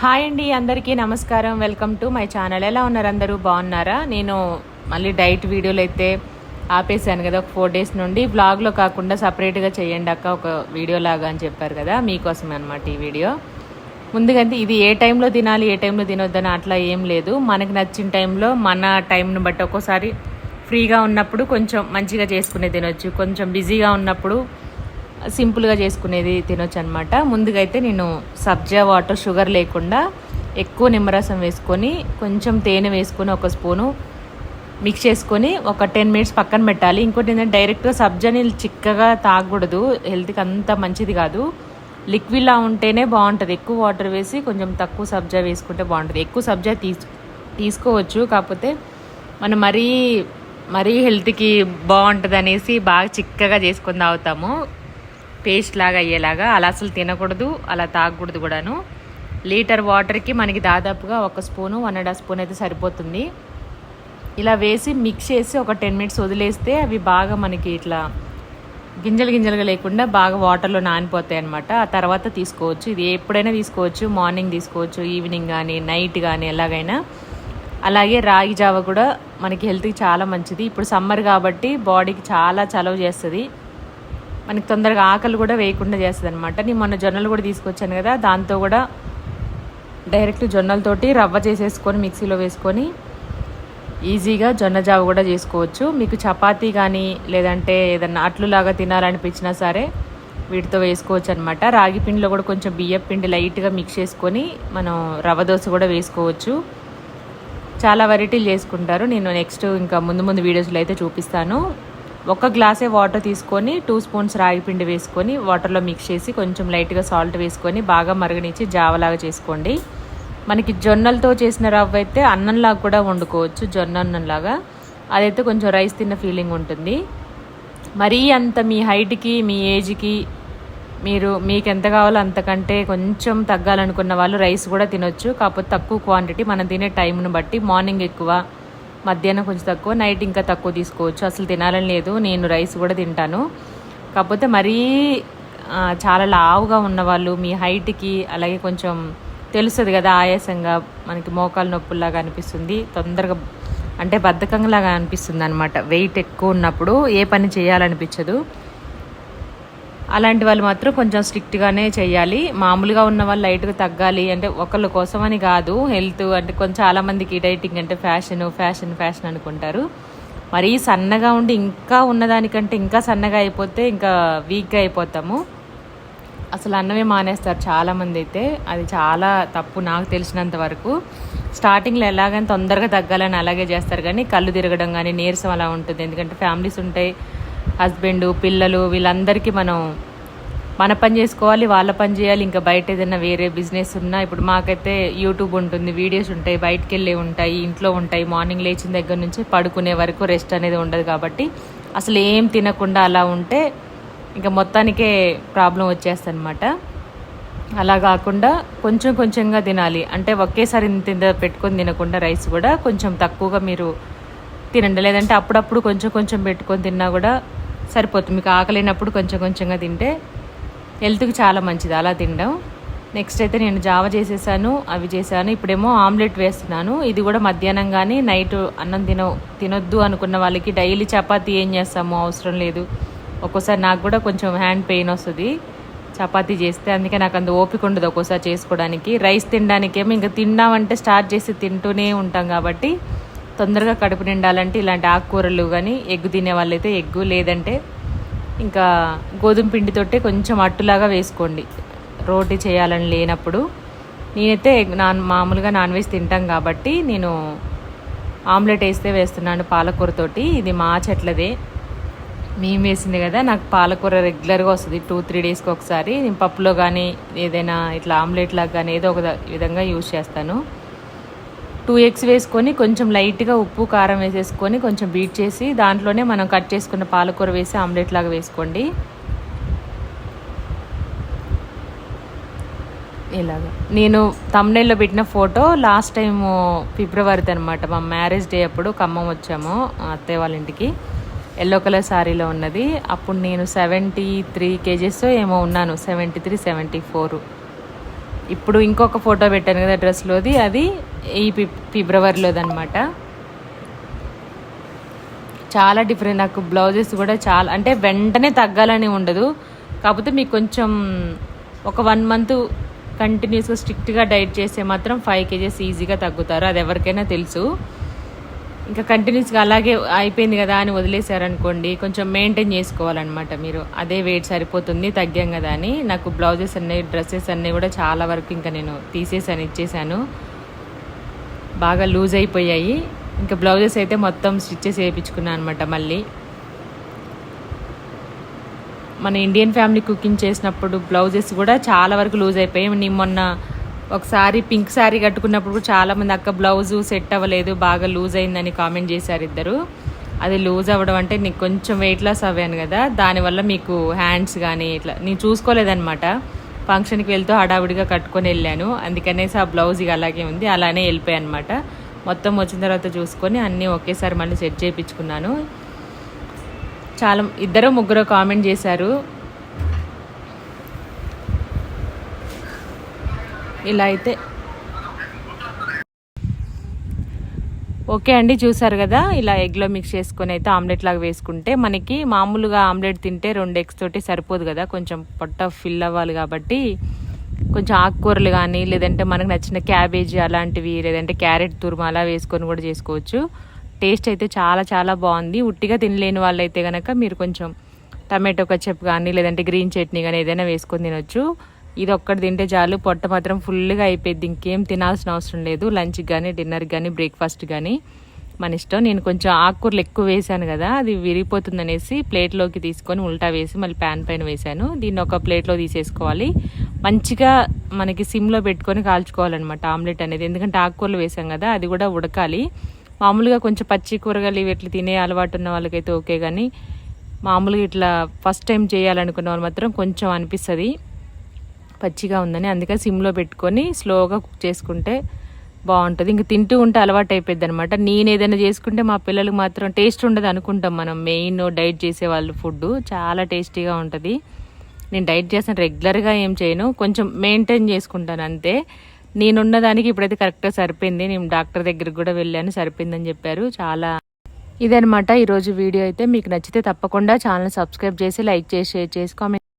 Hi అండి అందరికీ నమస్కారం. Welcome to my channel. ఎలా ఉన్నారు అందరూ? బాగున్నారా? నేను మళ్ళీ డైట్ వీడియోలు అయితే ఆపేసాను కదా ఒక ఫోర్ డేస్ నుండి. బ్లాగ్లో కాకుండా సపరేట్గా చేయండి అక్క ఒక వీడియో లాగా అని చెప్పారు కదా మీకోసమే అనమాట ఈ వీడియో. ముందుగా ఇది ఏ టైంలో తినాలి ఏ టైంలో తినొద్దని అట్లా ఏం లేదు. మనకి నచ్చిన టైంలో మన టైంని బట్టి ఒక్కోసారి ఫ్రీగా ఉన్నప్పుడు కొంచెం మంచిగా చేసుకునే తినొచ్చు. కొంచెం బిజీగా ఉన్నప్పుడు సింపుల్గా చేసుకునేది తినొచ్చు అనమాట ముందుగా అయితే నేను సబ్జా వాటర్ షుగర్ లేకుండా ఎక్కువ నిమ్మరసం వేసుకొని కొంచెం తేనె వేసుకొని ఒక స్పూను మిక్స్ చేసుకొని ఒక టెన్ మినిట్స్ పక్కన పెట్టాలి. ఇంకోటి ఏంటంటే డైరెక్ట్గా సబ్జాని చిక్కగా తాగకూడదు. హెల్త్కి అంత మంచిది కాదు. లిక్విడ్లా ఉంటేనే బాగుంటుంది. ఎక్కువ వాటర్ వేసి కొంచెం తక్కువ సబ్జా వేసుకుంటే బాగుంటుంది. ఎక్కువ సబ్జా తీసు తీసుకోవచ్చు. కాకపోతే మనం మరీ మరీ హెల్త్కి బాగుంటుంది అనేసి బాగా చిక్కగా చేసుకొని తాగుతాము. పేస్ట్ లాగా అయ్యేలాగా అలా అసలు తినకూడదు అలా తాగకూడదు కూడాను. లీటర్ వాటర్కి మనకి దాదాపుగా ఒక spoon one and half spoon అయితే సరిపోతుంది. ఇలా వేసి మిక్స్ చేసి ఒక టెన్ మినిట్స్ వదిలేస్తే అవి బాగా మనకి ఇట్లా గింజలు గింజలుగా లేకుండా బాగా వాటర్లో నానిపోతాయి అనమాట ఆ తర్వాత తీసుకోవచ్చు. ఇది ఎప్పుడైనా తీసుకోవచ్చు. మార్నింగ్ తీసుకోవచ్చు ఈవినింగ్ కానీ నైట్ కానీ ఎలాగైనా. అలాగే రాగి జావ కూడా మనకి హెల్త్కి చాలా మంచిది. ఇప్పుడు సమ్మర్ కాబట్టి బాడీకి చాలా చలవ చేస్తుంది. మనకి తొందరగా ఆకలి కూడా వేయకుండా చేస్తుంది అనమాట నేను మొన్న జొన్నలు కూడా తీసుకొచ్చాను కదా దాంతో కూడా డైరెక్ట్ జొన్నలతోటి రవ్వ చేసేసుకొని మిక్సీలో వేసుకొని ఈజీగా జొన్న జావ కూడా చేసుకోవచ్చు. మీకు చపాతీ కానీ లేదంటే ఏదన్నా అట్లులాగా తినాలనిపించినా సరే వీటితో వేసుకోవచ్చు అనమాట రాగి పిండిలో కూడా కొంచెం బియ్యం పిండి లైట్గా మిక్స్ చేసుకొని మనం రవ్వ దోశ కూడా వేసుకోవచ్చు. చాలా వెరైటీలు చేసుకుంటారు. నేను నెక్స్ట్ ఇంకా ముందు ముందు వీడియోస్లో అయితే చూపిస్తాను. ఒక గ్లాసే వాటర్ తీసుకొని టూ స్పూన్స్ రాగి పిండి వేసుకొని వాటర్లో మిక్స్ చేసి కొంచెం లైట్గా సాల్ట్ వేసుకొని బాగా మరగనిచ్చి జావలాగా చేసుకోండి. మనకి జొన్నలతో చేసిన రవ్వ అయితే అన్నంలాగా కూడా వండుకోవచ్చు జొన్న అన్నంలాగా. అదైతే కొంచెం రైస్ తిన్న ఫీలింగ్ ఉంటుంది. మరీ అంత మీ హైట్కి మీ ఏజ్కి మీరు మీకు ఎంత కావాలో అంతకంటే కొంచెం తగ్గాలనుకున్న వాళ్ళు రైస్ కూడా తినొచ్చు. కాకపోతే తక్కువ క్వాంటిటీ మనం తినే టైంను బట్టి మార్నింగ్ ఎక్కువ మధ్యాహ్నం కొంచెం తక్కువ నైట్ ఇంకా తక్కువ తీసుకోవచ్చు. అసలు తినాలని లేదు నేను రైస్ కూడా తింటాను. కాకపోతే మరీ చాలా లావుగా ఉన్నవాళ్ళు మీ హైట్కి అలాగే కొంచెం తెలుస్తుంది కదా ఆయాసంగా మనకి మోకాలు నొప్పుల్లాగా అనిపిస్తుంది. తొందరగా అంటే బద్ధకంలాగా అనిపిస్తుంది అనమాట వెయిట్ ఎక్కువ ఉన్నప్పుడు ఏ పని చేయాలనిపించదు. అలాంటి వాళ్ళు మాత్రం కొంచెం స్ట్రిక్ట్గానే చేయాలి. మామూలుగా ఉన్న వాళ్ళు లైట్గా తగ్గాలి. అంటే ఒకళ్ళ కోసమని కాదు. హెల్త్ అంటే కొంచెం చాలామందికి డైటింగ్ అంటే ఫ్యాషన్ ఫ్యాషన్ ఫ్యాషన్ అనుకుంటారు. మరీ సన్నగా ఉండి ఇంకా ఉన్నదానికంటే ఇంకా సన్నగా అయిపోతే ఇంకా వీక్గా అయిపోతాము. అసలు అన్నమే మానేస్తారు చాలామంది అయితే. అది చాలా తప్పు నాకు తెలిసినంత వరకు. స్టార్టింగ్లో ఎలాగైనా తొందరగా తగ్గాలని అలాగే చేస్తారు. కానీ కళ్ళు తిరగడం కానీ నీరసం అలా ఉంటుంది. ఎందుకంటే ఫ్యామిలీస్ ఉంటాయి. హస్బెండ్ పిల్లలు వీళ్ళందరికీ మనం మన పని చేసుకోవాలి వాళ్ళ పని చేయాలి. ఇంకా బయట ఏదైనా వేరే బిజినెస్ ఉన్నా ఇప్పుడు మాకైతే యూట్యూబ్ ఉంటుంది వీడియోస్ ఉంటాయి బయటకు వెళ్ళే ఉంటాయి ఇంట్లో ఉంటాయి. మార్నింగ్ లేచిన దగ్గర నుంచి పడుకునే వరకు రెస్ట్ అనేది ఉండదు కాబట్టి అసలు ఏం తినకుండా అలా ఉంటే ఇంకా మొత్తానికే ప్రాబ్లం వచ్చేస్తనమాట అలా కాకుండా కొంచెం కొంచెంగా తినాలి. అంటే ఒకేసారి ఇంత పెట్టుకొని తినకుండా రైస్ కూడా కొంచెం తక్కువగా మీరు తినండి. లేదంటే అప్పుడప్పుడు కొంచెం కొంచెం పెట్టుకొని తిన్నా కూడా సరిపోతుంది. మీకు ఆకలినప్పుడు కొంచెం కొంచెంగా తింటే హెల్త్కి చాలా మంచిది. అలా తినడం. నెక్స్ట్ అయితే నేను జావ చేసేసాను అవి చేశాను. ఇప్పుడేమో ఆమ్లెట్ వేస్తున్నాను. ఇది కూడా మధ్యాహ్నం కానీ నైట్ అన్నం తిన తినొద్దు అనుకున్న వాళ్ళకి డైలీ చపాతీ ఏం చేస్తామో అవసరం లేదు. ఒక్కోసారి నాకు కూడా కొంచెం హ్యాండ్ పెయిన్ వస్తుంది చపాతీ చేస్తే. అందుకే నాకు అంత ఓపిక ఉండదు ఒక్కోసారి చేసుకోవడానికి. రైస్ తినడానికేమో ఇంకా తిన్నామంటే స్టార్ట్ చేసి తింటూనే ఉంటాం కాబట్టి తొందరగా కడుపు నిండాలంటే ఇలాంటి ఆకుకూరలు కానీ ఎగ్గు తినే వాళ్ళైతే ఎగ్గు లేదంటే ఇంకా గోధుమ పిండితోటే కొంచెం అట్టులాగా వేసుకోండి. రోటీ చేయాలని లేనప్పుడు. నేనైతే ఎగ్ నాన్ మామూలుగా నాన్ వెజ్ తింటాం కాబట్టి నేను ఆమ్లెట్ వేస్తే వేస్తున్నాను పాలకూరతోటి. ఇది మా చెట్లదే. మేము వేసింది కదా నాకు పాలకూర రెగ్యులర్గా వస్తుంది టూ త్రీ డేస్కి ఒకసారి. నేను పప్పులో కానీ ఏదైనా ఇట్లా ఆమ్లెట్ లాగా కానీ ఏదో ఒక విధంగా యూజ్ చేస్తాను. టూ ఎగ్స్ వేసుకొని కొంచెం లైట్గా ఉప్పు కారం వేసేసుకొని కొంచెం బీట్ చేసి దాంట్లోనే మనం కట్ చేసుకున్న పాలకూర వేసి ఆమ్లెట్ లాగా వేసుకోండి. ఇలాగా. నేను తమ్నైల్లో పెట్టిన ఫోటో లాస్ట్ టైం ఫిబ్రవరిది అనమాట మా మ్యారేజ్ డే అప్పుడు ఖమ్మం వచ్చాము అత్తయ్య వాళ్ళ ఇంటికి. ఎల్లో కలర్ శారీలో ఉన్నది. అప్పుడు నేను సెవెంటీ త్రీ కేజెస్ ఏమో ఉన్నాను సెవెంటీ త్రీ సెవెంటీ ఫోర్ ఇప్పుడు ఇంకొక ఫోటో పెట్టాను కదా డ్రెస్లోది అది ఈ ఫిబ్రవరిలోది అనమాట చాలా డిఫరెంట్ నాకు బ్లౌజెస్ కూడా చాలా అంటే వెంటనే తగ్గాలని ఉండదు. కాకపోతే మీకు కొంచెం ఒక వన్ మంత్ కంటిన్యూస్గా స్ట్రిక్ట్గా డైట్ చేస్తే మాత్రం ఫైవ్ కేజెస్ ఈజీగా తగ్గుతారు అది ఎవరికైనా తెలుసు. ఇంకా కంటిన్యూస్గా అలాగే అయిపోయింది కదా అని వదిలేశారనుకోండి కొంచెం మెయింటైన్ చేసుకోవాలన్నమాట మీరు. అదే వెయిట్ సరిపోతుంది తగ్గాం కదా అని. నాకు బ్లౌజెస్ అన్నీ డ్రెస్సెస్ అన్నీ కూడా చాలా వరకు ఇంకా నేను తీసేసాను ఇచ్చేసాను బాగా లూజ్ అయిపోయాయి. ఇంకా బ్లౌజెస్ అయితే మొత్తం స్టిచ్చెస్ వేయించుకున్నాను అనమాట మళ్ళీ. మన ఇండియన్ ఫ్యామిలీ కుకింగ్ చేసినప్పుడు బ్లౌజెస్ కూడా చాలా వరకు లూజ్ అయిపోయాయి. నేను మొన్న ఒకసారి పింక్ శారీ కట్టుకున్నప్పుడు చాలామంది అక్క బ్లౌజు సెట్ అవ్వలేదు బాగా లూజ్ అయిందని కామెంట్ చేశారు ఇద్దరు. అది లూజ్ అవ్వడం అంటే నీకు కొంచెం వెయిట్ లాస్ అవ్వాను కదా దానివల్ల మీకు హ్యాండ్స్ కానీ ఇట్లా నేను చూసుకోలేదన్నమాట. ఫంక్షన్కి వెళ్తూ హడావిడిగా కట్టుకొని వెళ్ళాను. అందుకనేసి ఆ బ్లౌజ్ ఇక అలాగే ఉంది అలానే వెళ్ళిపోయాయి అనమాట మొత్తం వచ్చిన తర్వాత చూసుకొని అన్నీ ఒకేసారి మళ్ళీ సెట్ చేయించుకున్నాను. చాలా ఇద్దరు ముగ్గురు కామెంట్ చేశారు. ఇలా అయితే. ఓకే అండి చూసారు కదా? ఇలా ఎగ్లో మిక్స్ చేసుకొని అయితే ఆమ్లెట్ లాగా వేసుకుంటే మనకి మామూలుగా ఆమ్లెట్ తింటే రెండు ఎగ్స్ తోటి సరిపోదు కదా? కొంచెం పొట్ట ఫిల్ అవ్వాలి కాబట్టి కొంచెం ఆకుకూరలు కానీ లేదంటే మనకు నచ్చిన క్యాబేజీ అలాంటివి లేదంటే క్యారెట్ తురుము అలా వేసుకొని కూడా చేసుకోవచ్చు. టేస్ట్ అయితే చాలా చాలా బాగుంది. ఉట్టిగా తినలేని వాళ్ళైతే కనుక మీరు కొంచెం టమాటో కచ్చప్ కానీ లేదంటే గ్రీన్ చట్నీ కానీ ఏదైనా వేసుకొని తినొచ్చు. ఇది ఒక్కటి తింటే చాలు. పొట్ట మాత్రం ఫుల్గా అయిపోయింది ఇంకేం తినాల్సిన అవసరం లేదు. లంచ్కి కానీ డిన్నర్కి కానీ బ్రేక్ఫాస్ట్ కానీ మన ఇష్టం. నేను కొంచెం ఆకుకూరలు ఎక్కువ వేసాను కదా అది విరిగిపోతుంది అనేసి ప్లేట్లోకి తీసుకొని ఉల్టా వేసి మళ్ళీ ప్యాన్ పైన వేసాను దీన్ని ఒక ప్లేట్లో తీసేసుకోవాలి. మంచిగా మనకి సిమ్లో పెట్టుకొని కాల్చుకోవాలన్నమాట ఆమ్లెట్ అనేది. ఎందుకంటే ఆకుకూరలు వేసాం కదా అది కూడా ఉడకాలి. మామూలుగా కొంచెం పచ్చి కూరగాయలు ఇవి ఇట్లా తినే అలవాటు ఉన్న వాళ్ళకైతే ఓకే కానీ మామూలుగా ఇట్లా ఫస్ట్ టైం చేయాలనుకున్న వాళ్ళు మాత్రం కొంచెం అనిపిస్తుంది. పచ్చిగా ఉందని అందుకే సిమ్లో పెట్టుకొని స్లోగా కుక్ చేసుకుంటే బాగుంటుంది. ఇంక తింటూ ఉంటే అలవాటు అయిపోద్ది అనమాట నేను ఏదైనా చేసుకుంటే మా పిల్లలకు మాత్రం టేస్ట్ ఉండదు అనుకుంటాం మనం. మెయిన్ డైట్ చేసే వాళ్ళు ఫుడ్ చాలా టేస్టీగా ఉంటుంది. నేను డైట్ చేస్తాను రెగ్యులర్గా ఏం చేయను. కొంచెం మెయింటైన్ చేసుకుంటాను అంతే. నేనున్న దానికి ఇప్పుడైతే కరెక్ట్గా సరిపోయింది. నేను డాక్టర్ దగ్గరికి కూడా వెళ్ళాను. సరిపోయిందని చెప్పారు. చాలా ఇదనమాట ఈరోజు వీడియో అయితే. మీకు నచ్చితే తప్పకుండా ఛానల్ సబ్స్క్రైబ్ చేసి లైక్ చేసి షేర్ చేసి కామెంట్